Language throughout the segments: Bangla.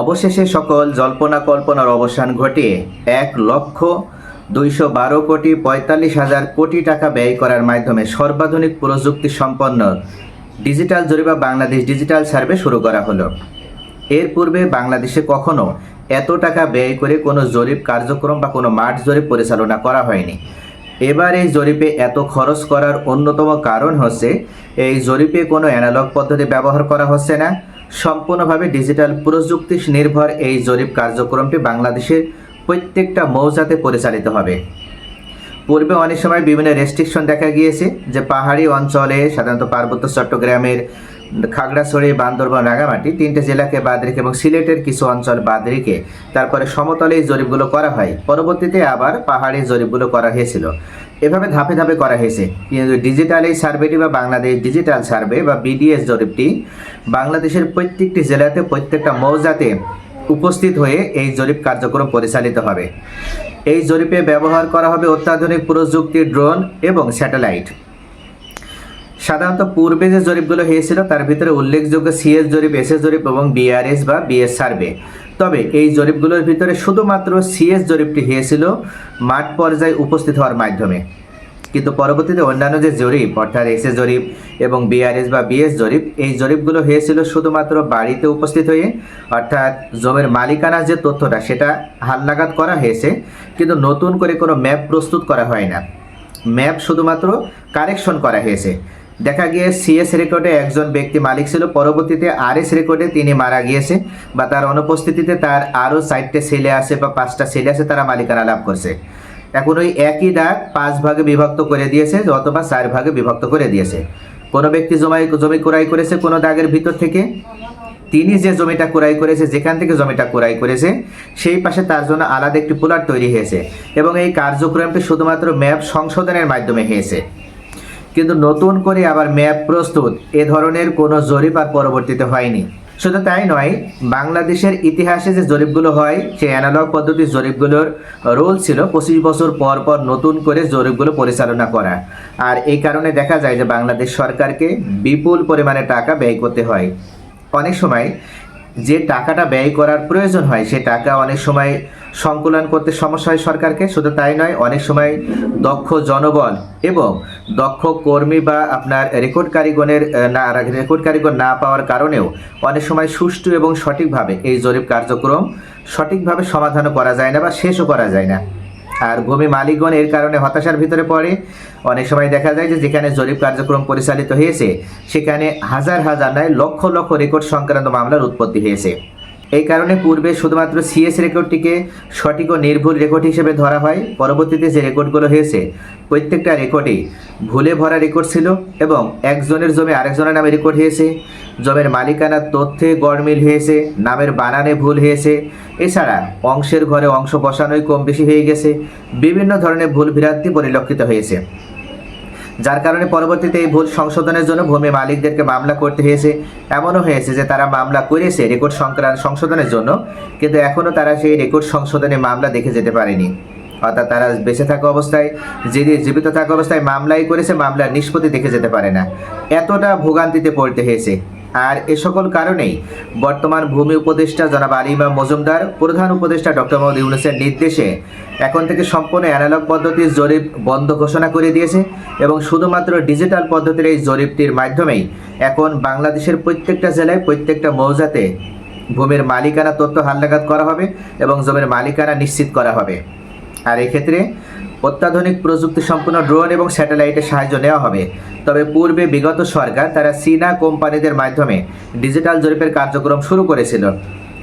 অবশেষে সকল জল্পনা কল্পনার অবসান ঘটিয়ে এক লক্ষ দুইশো বারো কোটি পঁয়তাল্লিশ হাজার কোটি টাকা ব্যয় করার মাধ্যমে সর্বাধুনিক প্রযুক্তি সম্পন্ন ডিজিটাল জরিপা বাংলাদেশ ডিজিটাল সার্ভে শুরু করা হলো। এর পূর্বে বাংলাদেশে কখনো এত টাকা ব্যয় করে কোনো জরিপ কার্যক্রম বা কোনো মাঠ জরিপ পরিচালনা করা হয়নি। এবার এই জরিপে এত খরচ করার অন্যতম কারণ হচ্ছে, এই জরিপে কোনো অ্যানালগ পদ্ধতি ব্যবহার করা হচ্ছে না। সম্পূর্ণভাবে ডিজিটাল প্রযুক্তি নির্ভর এই জরিপ কার্যক্রমটি বাংলাদেশের প্রত্যেকটা মৌজাতে পরিচালিত হবে। পূর্বে অনেক সময় বিভিন্ন রেস্ট্রিকশন দেখা গিয়েছে যে পাহাড়ি অঞ্চলে, সাধারণত পার্বত্য চট্টগ্রামের খাগড়াছড়ি, বান্দরবান রাঙামাটি তিনটে জেলাকে বাদ রেখে এবং সিলেটের কিছু অঞ্চল বাদ রেখে তারপরে সমতলে এই জরিপগুলো করা হয়। পরবর্তীতে আবার পাহাড়ি জরিপগুলো করা হয়েছিল। এভাবে ধাপে ধাপে করা হয়েছে। কিন্তু ডিজিটাল এই সার্ভেটি বা বাংলাদেশ ডিজিটাল সার্ভে বা বিডিএস জরিপটি বাংলাদেশের প্রত্যেকটি জেলাতে, প্রত্যেকটা মৌজাতে উপস্থিত হয়ে এই জরিপ কার্যক্রম পরিচালিত হবে। এই জরিপে ব্যবহার করা হবে অত্যাধুনিক প্রযুক্তির ড্রোন এবং স্যাটেলাইট। সাধারণত পূর্বে যে জরিপগুলো হয়েছিল, তার ভিতরে উল্লেখযোগ্য সিএস জরিপ এসএস জরিপ এবং বিআরএস বা বিএস সার্ভে তবে এই জরিপগুলোর ভিতরে শুধুমাত্র সিএস জরিপটি হয়েছিল মাঠ পর্যায়ে উপস্থিত হওয়ার মাধ্যমে। কিন্তু পরবর্তীতে অন্যান্য যে জরিপ, অর্থাৎ এসএস জরিপ এবং বিআরএস বা বিএস জরিপ, এই জরিপগুলো হয়েছিল শুধুমাত্র বাড়িতে উপস্থিত হয়ে, অর্থাৎ জমির মালিকানার যে তথ্যটা, সেটা হালনাগাদ করা হয়েছে, কিন্তু নতুন করে কোনো ম্যাপ প্রস্তুত করা হয় না। ম্যাপ শুধুমাত্র কারেকশন করা হয়েছে। দেখা গিয়ে সিএস রেকর্ডে একজন ব্যক্তি মালিক ছিল। পরবর্তীতে আর এস রেকর্ডে তিনি মারা গিয়েছে বা তার অনুপস্থিতিতে তার আরও চারটে ছেলে আছে বা পাঁচটা ছেলে আছে তারা মালিকানা লাভ করছে। এখন ওই একই দাগ পাঁচ ভাগে বিভক্ত করে দিয়েছে অথবা চার ভাগে বিভক্ত করে দিয়েছে। কোনো ব্যক্তি জমাই, জমি ক্রয় করেছে কোনো দাগের ভিতর থেকে? তিনি যে জমিটা ক্রয় করেছে, যেখান থেকে জমিটা ক্রয় করেছে, সেই পাশে তার জন্য আলাদা একটি পোলার তৈরি হয়েছে এবং এই কার্যক্রমটি শুধুমাত্র ম্যাপ সংশোধনের মাধ্যমে হয়েছে। কিন্তু নতুন করে আবার ম্যাপ প্রস্তুত, এ ধরনের কোনো জরিপ আর পরবর্তীতে হয়নি। শুধু তাই নয়, বাংলাদেশের ইতিহাসে যে জরিপগুলো হয় সেই অ্যানালগ পদ্ধতির জরিপগুলোর রোল ছিল পঁচিশ বছর পর পর নতুন করে জরিপগুলো পরিচালনা করা। আর এই কারণে দেখা যায় যে বাংলাদেশ সরকারকে বিপুল পরিমাণে টাকা ব্যয় করতে হয়। অনেক সময় যে টাকাটা ব্যয় করার প্রয়োজন হয়, সে টাকা অনেক সময় সংকুলন করতে সমস্যা হয় সরকারকে। শুধু তাই নয়, অনেক সময় দক্ষ জনবল এবং দক্ষ কর্মী বা আপনার রেকর্ড কারিগণের না রেকর্ড কারিগণ না পাওয়ার কারণেও অনেক সময় সুষ্ঠু এবং সঠিকভাবে এই জরিপ কার্যক্রম সঠিকভাবে সমাধানও করা যায় না বা শেষও করা যায় না। আর ভূমি মালিকগণ এর কারণে হতাশার ভিতরে পড়ে। অনেক সময় দেখা যায় যে যেখানে জরিপ কার্যক্রম পরিচালিত হয়েছে, সেখানে হাজার হাজার নয়, লক্ষ লক্ষ রেকর্ড সংক্রান্ত মামলার উৎপত্তি হয়েছে। এই কারণে পূর্বে শুধুমাত্র সিএস রেকর্ডটিকে সঠিক ও নির্ভুল রেকর্ড হিসেবে ধরা হয়। পরবর্তীতে যে রেকর্ডগুলো হয়েছে, প্রত্যেকটা রেকর্ডেই ভুলে ভরা রেকর্ড ছিল এবং একজনের জমি আরেকজনের নামে রেকর্ড হয়েছে। জমির মালিকানার তথ্যে গড়মিল হয়েছে, নামের বানানে ভুল হয়েছে। এছাড়া অংশের ঘরে অংশ বসানোই কম বেশি হয়ে গেছে। বিভিন্ন ধরনের ভুল ভ্রান্তি পরিলক্ষিত হয়েছে। যার কারণে পরবর্তীতে এই ভুল সংশোধনের জন্য ভূমি মালিকদেরকে মামলা করতে হয়েছে। এমনও হয়েছে যে তারা মামলা করেছে রেকর্ড সংক্রান্ত সংশোধনের জন্য, কিন্তু এখনও তারা সেই রেকর্ড সংশোধনে মামলা দেখে যেতে পারেনি। অর্থাৎ তারা বেঁচে থাকা অবস্থায় যদি জীবিত থাকা অবস্থায় মামলাই করেছে, মামলার নিষ্পত্তি দেখে যেতে পারে না। এতটা ভোগান্তিতে পড়তে হয়েছে। আর এ সকল কারণেই বর্তমান ভূমি উপদেষ্টা জনাব আলিমা মজুমদার, প্রধান উপদেষ্টা ডক্টর মোহাম্মদ ইউনুসের নির্দেশে এখন থেকে সম্পূর্ণ অ্যানালগ পদ্ধতির জরিপ বন্ধ ঘোষণা করে দিয়েছে এবং শুধুমাত্র ডিজিটাল পদ্ধতির এই জরিপটির মাধ্যমেই এখন বাংলাদেশের প্রত্যেকটা জেলায় প্রত্যেকটা মৌজাতে ভূমির মালিকানা তথ্য হালনাগাদ করা হবে এবং জমির মালিকানা নিশ্চিত করা হবে। আর এক্ষেত্রে অত্যাধুনিক প্রযুক্তি সম্পন্ন ড্রোন এবং স্যাটেলাইটের সাহায্য নেওয়া হবে। তবে পূর্বে বিগত সরকার তারা চীনা কোম্পানিদের মাধ্যমে ডিজিটাল জরিপের কার্যক্রম শুরু করেছিল।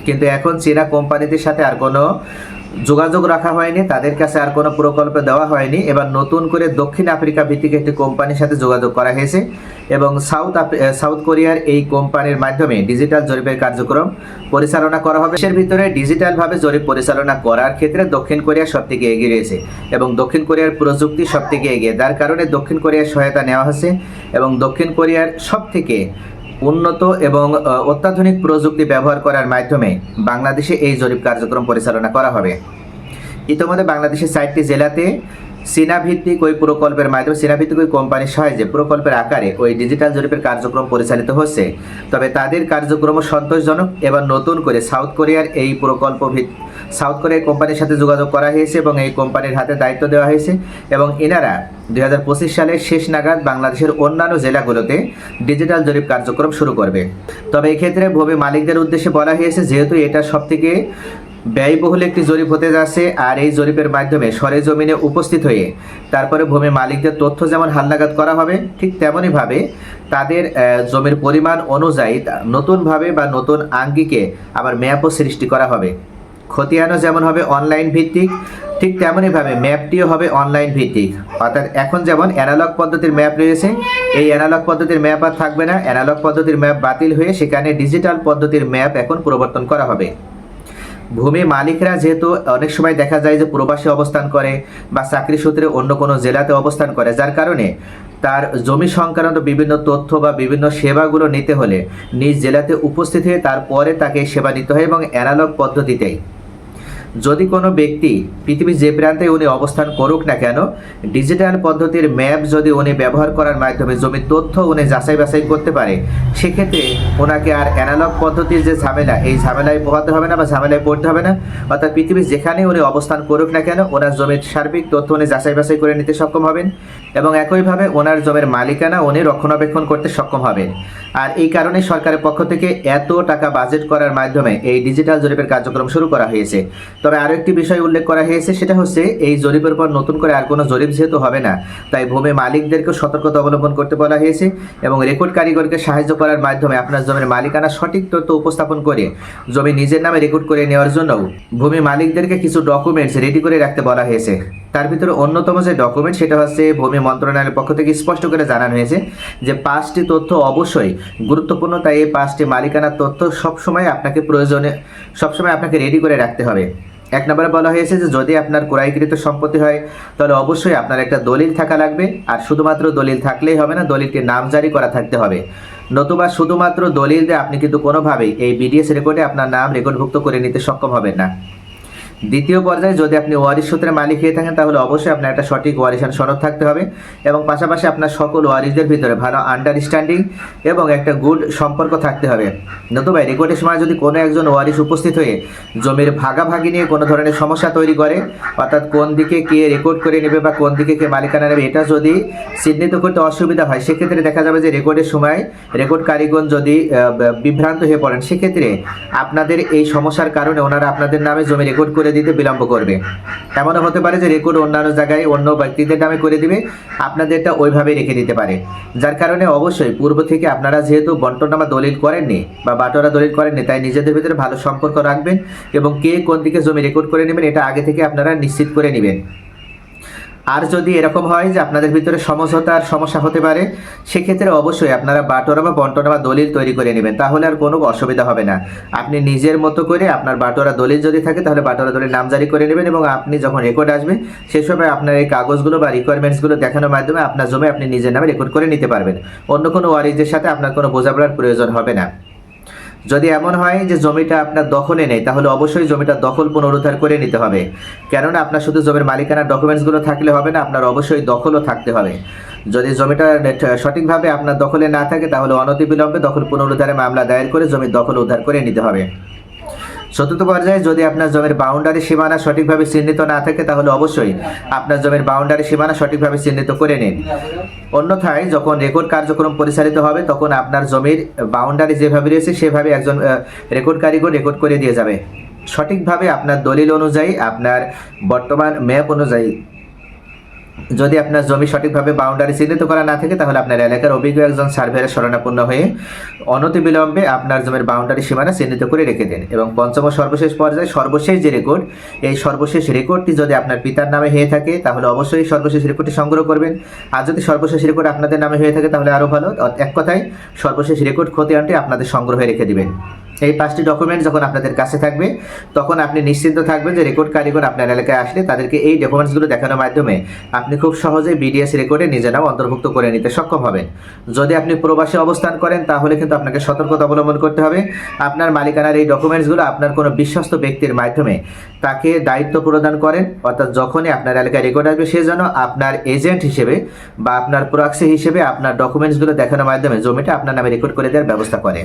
কিন্তু এখন চীনা কোম্পানিদের সাথে আর কোনো যোগাযোগ রাখা হয়নি, তাদের কাছে আর কোনো প্রকল্প দেওয়া হয়নি। এবার নতুন করে দক্ষিণ আফ্রিকা ভিত্তিক একটি কোম্পানির সাথে যোগাযোগ করা হয়েছে এবং সাউথ সাউথ কোরিয়ার এই কোম্পানির মাধ্যমে ডিজিটাল জরিপের কার্যক্রম পরিচালনা করা হবে। দেশের ভিতরে ডিজিটালভাবে জরিপ পরিচালনা করার ক্ষেত্রে দক্ষিণ কোরিয়া সব থেকে এগিয়ে রয়েছে এবং দক্ষিণ কোরিয়ার প্রযুক্তি সব থেকে এগিয়ে, যার কারণে দক্ষিণ কোরিয়ার সহায়তা নেওয়া হচ্ছে এবং দক্ষিণ কোরিয়ার সব থেকে উন্নত এবং অত্যাধুনিক প্রযুক্তি ব্যবহার করার মাধ্যমে বাংলাদেশে এই জরিপ কার্যক্রম পরিচালনা করা হবে। ইতিমধ্যে বাংলাদেশের চারটি জেলাতে চীনা ভিত্তিক ওই প্রকল্পের মাধ্যমে চীনা ভিত্তিক ওই কোম্পানির সাহায্যে প্রকল্পের আকারে ওই ডিজিটাল জরিপের কার্যক্রম পরিচালিত হচ্ছে। তবে তাদের কার্যক্রম সন্তোষজনক এবার নতুন করে সাউথ কোরিয়ার এই প্রকল্প সাউথ কোরিয়ার কোম্পানির সাথে যোগাযোগ করা হয়েছে এবং এই কোম্পানির হাতে দায়িত্ব দেওয়া হয়েছে এবং এনারা দুই হাজার পঁচিশ সালের শেষ নাগাদ বাংলাদেশের অন্যান্য জেলাগুলোতে ডিজিটাল জরিপ কার্যক্রম শুরু করবে। তবে এক্ষেত্রে ভূমি মালিকদের উদ্দেশ্যে বলা হয়েছে যেহেতু এটা সবথেকে ব্যয়বহুল একটি জরিপ হতে যাচ্ছে আর এই জরিপের মাধ্যমে সরে জমিনে উপস্থিত হয়ে তারপরে ভূমি মালিকদের তথ্য যেমন হালনাগাদ করা হবে, ঠিক তেমনইভাবে তাদের জমির পরিমাণ অনুযায়ী নতুনভাবে বা নতুন আঙ্গিকে আবার ম্যাপও সৃষ্টি করা হবে। খতিয়ানও যেমন হবে অনলাইন ভিত্তিক, ঠিক তেমনইভাবে ম্যাপটিও হবে অনলাইন ভিত্তিক। অর্থাৎ এখন যেমন অ্যানালগ পদ্ধতির ম্যাপ রয়েছে, এই অ্যানালগ পদ্ধতির ম্যাপ আর থাকবে না। অ্যানালগ পদ্ধতির ম্যাপ বাতিল হয়ে সেখানে ডিজিটাল পদ্ধতির ম্যাপ এখন পরিবর্তন করা হবে। ভূমি মালিকরা যেহেতু অনেক সময় দেখা যায় যে প্রবাসী অবস্থান করে বা চাকরি সূত্রে অন্য কোনো জেলাতে অবস্থান করে, যার কারণে তার জমি সংক্রান্ত বিভিন্ন তথ্য বা বিভিন্ন সেবাগুলো নিতে হলে নিজ জেলাতে উপস্থিত হয়ে তারপরে তাকে সেবা নিতে হয় এবং অ্যানালগ পদ্ধতিতেই যদি কোনো ব্যক্তি পৃথিবীর যে প্রান্তে উনি অবস্থান করুক না কেন, ডিজিটাল পদ্ধতির ম্যাপ যদি উনি ব্যবহার করার মাধ্যমে জমির তথ্য উনি যাচাই বাছাই করতে পারে, সেক্ষেত্রে ওনাকে আর অ্যানালগ পদ্ধতির যে ঝামেলা, এই ঝামেলায় পোহাতে হবে না বা ঝামেলায় পড়তে হবে না। অর্থাৎ পৃথিবীর যেখানে উনি অবস্থান করুক না কেন, ওনার জমির সার্বিক তথ্য উনি যাচাই বাছাই করে নিতে সক্ষম হবেন এবং একইভাবে ওনার জমির মালিকানা উনি রক্ষণাবেক্ষণ করতে সক্ষম হবেন। আর এই কারণে সরকারের পক্ষ থেকে এত টাকা বাজেট করার মাধ্যমে এই ডিজিটাল জরিপের কার্যক্রম শুরু করা হয়েছে। তবে আরও একটি বিষয় উল্লেখ করা হয়েছে, সেটা হচ্ছে এই জরিপের পর নতুন করে আর কোনো জরিপ যেহেতু হবে না, তাই ভূমি মালিকদেরকেও সতর্কতা অবলম্বন করতে বলা হয়েছে এবং রেকর্ড কারিগরকে সাহায্য করার মাধ্যমে আপনার জমির মালিকানা সঠিক তথ্য উপস্থাপন করে জমি নিজের নামে রেকর্ড করে নেওয়ার জন্য ভূমি মালিকদেরকে কিছু ডকুমেন্টস রেডি করে রাখতে বলা হয়েছে। তার ভিতরে অন্যতম যে ডকুমেন্ট, সেটা হচ্ছে ভূমি মন্ত্রণালয়ের পক্ষ থেকে স্পষ্ট করে জানানো হয়েছে যে পাঁচটি তথ্য অবশ্যই গুরুত্বপূর্ণ, তাই এই পাঁচটি মালিকানার তথ্য সবসময় আপনাকে প্রয়োজনে, সবসময় আপনাকে রেডি করে রাখতে হবে। এক নম্বরে বলা হয়েছে যে, যদি আপনার ক্রয়কৃত সম্পত্তি হয়, তাহলে অবশ্যই আপনার একটা দলিল থাকা লাগবে। আর শুধুমাত্র দলিল থাকলেই হবে না, দলিলটির নাম জারি করা থাকতে হবে। নতুবা শুধুমাত্র দলিল দিয়ে আপনি কিন্তু কোনোভাবেই এই বিডিএস রেকর্ডে আপনার নাম রেকর্ডভুক্ত করে নিতে সক্ষম হবেন না। দ্বিতীয় পর্যায়ে যদি আপনি ওয়ারিশ সূত্রে মালিক হয়ে থাকেন, তাহলে অবশ্যই আপনার একটা সঠিক ওয়ারিশান সনদ থাকতে হবে। এবং পাশাপাশি আপনার সকল ওয়ারিশদের ভিতরে ভালো আন্ডারস্ট্যান্ডিং এবং একটা গুড সম্পর্ক থাকতে হবে। নতুবা রেকর্ডের সময় যদি কোনো একজন ওয়ারিশ উপস্থিত হয়ে জমির ভাগাভাগি নিয়ে কোনো ধরনের সমস্যা তৈরি করে, অর্থাৎ কোন দিকে কে রেকর্ড করে নেবে বা কোন দিকে কে মালিকানা নেবে, এটা যদি চিহ্নিত করতে অসুবিধা হয়, সেক্ষেত্রে দেখা যাবে যে রেকর্ডের সময় রেকর্ড কারিগণ যদি বিভ্রান্ত হয়ে পড়েন, সেক্ষেত্রে আপনাদের এই সমস্যার কারণে ওনারা আপনাদের নামে জমি রেকর্ড করে দিতে বিলম্ব করবে। এমনও হতে পারে যে রেকর্ড অন্যান্য জায়গায় অন্য ব্যক্তিদের নামে করে দিবে, আপনাদেরটা ওইভাবে রেখে দিতে পারে। যার কারণে অবশ্যই পূর্ব থেকে আপনারা যেহেতু বন্টনামা দলিল করেননি বা বাটোরা দলিল করেননি, তাই নিজেদের ভিতরে ভালো সম্পর্ক রাখবেন এবং কে কোন দিকে জমি রেকর্ড করে নেবেন, এটা আগে থেকে আপনারা নিশ্চিত করে নেবেন। আর যদি এরকম হয় যে আপনাদের ভিতরে সমঝোতার সমস্যা হতে পারে, সেক্ষেত্রে অবশ্যই আপনারা বাটোরা বা বন্টনা বা দলিল তৈরি করে নেবেন। তাহলে আর কোনো অসুবিধা হবে না। আপনি নিজের মতো করে আপনার বাটোরা দলিল যদি থাকে, তাহলে বাটোরা দলিল নাম জারি করে নেবেন এবং আপনি যখন রেকর্ড আসবে, সে সময় আপনার এই কাগজগুলো বা রিকোয়ারমেন্টসগুলো দেখানোর মাধ্যমে আপনার জমি আপনি নিজের নামে রেকর্ড করে নিতে পারবেন। অন্য কোনো ওয়ারিজের সাথে আপনার কোনো বোঝাপড়ার প্রয়োজন হবে না। যদি এমন হয় যে জমিটা আপনার দখলে নেই, তাহলে অবশ্যই জমিটা দখল পুনরুদ্ধার করে নিতে হবে। কেননা আপনার শুধু জমির মালিকানার ডকুমেন্টসগুলো থাকলে হবে না, আপনার অবশ্যই দখলও থাকতে হবে। যদি জমিটা সঠিকভাবে আপনার দখলে না থাকে, তাহলে অনতিবিলম্বে দখল পুনরুদ্ধারে মামলা দায়ের করে জমির দখল উদ্ধার করে নিতে হবে। চতুর্থ পর্যায়ে যদি আপনার জমির বাউন্ডারি সীমানা সঠিকভাবে চিহ্নিত না থাকে, তাহলে অবশ্যই আপনার জমির বাউন্ডারি সীমানা সঠিকভাবে চিহ্নিত করে নিন। অন্যথায় যখন রেকর্ড কার্যক্রম পরিচালিত হবে, তখন আপনার জমির বাউন্ডারি যেভাবে রয়েছে, সেভাবে একজন রেকর্ড কারিগর রেকর্ড করে দিয়ে যাবে। সঠিকভাবে আপনার দলিল অনুযায়ী, আপনার বর্তমান ম্যাপ অনুযায়ী যদি আপনার জমি সঠিকভাবে বাউন্ডারি চিহ্নিত করা না থাকে, তাহলে আপনার এলাকার অভিজ্ঞ একজন সার্ভেয়ারের শরণাপন্ন হয়ে অনতিবিলম্বে আপনার জমির বাউন্ডারি সীমানা চিহ্নিত করে রেখে দেন এবং পঞ্চম সর্বশেষ পর্যায়ে সর্বশেষ যে রেকর্ড এই সর্বশেষ রেকর্ডটি যদি আপনার পিতার নামে হয়ে থাকে, তাহলে অবশ্যই সর্বশেষ রেকর্ডটি সংগ্রহ করবেন। আর যদি সর্বশেষ রেকর্ড আপনাদের নামে হয়ে থাকে, তাহলে আরও ভালো। এক কথায়, সর্বশেষ রেকর্ড খতিয়ানটি আপনাদের সংগ্রহে রেখে দিবেন। এই পাঁচটি ডকুমেন্ট যখন আপনাদের কাছে থাকবে, তখন আপনি নিশ্চিন্ত থাকবেন যে রেকর্ড কারিগর আপনার এলাকায় আসলে তাদেরকে এই ডকুমেন্টসগুলো দেখানোর মাধ্যমে আপনি খুব সহজেই বিডিএস রেকর্ডে নিজের নাম অন্তর্ভুক্ত করে নিতে সক্ষম হবেন। যদি আপনি প্রবাসে অবস্থান করেন, তাহলে কিন্তু আপনাকে সতর্কতা অবলম্বন করতে হবে। আপনার মালিকানার এই ডকুমেন্টসগুলো আপনার কোনো বিশ্বস্ত ব্যক্তির মাধ্যমে তাকে দায়িত্ব প্রদান করেন, অর্থাৎ যখনই আপনার এলাকায় রেকর্ড আসবে, সে যেন আপনার এজেন্ট হিসেবে বা আপনার প্রক্সি হিসেবে আপনার ডকুমেন্টসগুলো দেখানোর মাধ্যমে জমিটা আপনার নামে রেকর্ড করে দেওয়ার ব্যবস্থা করে।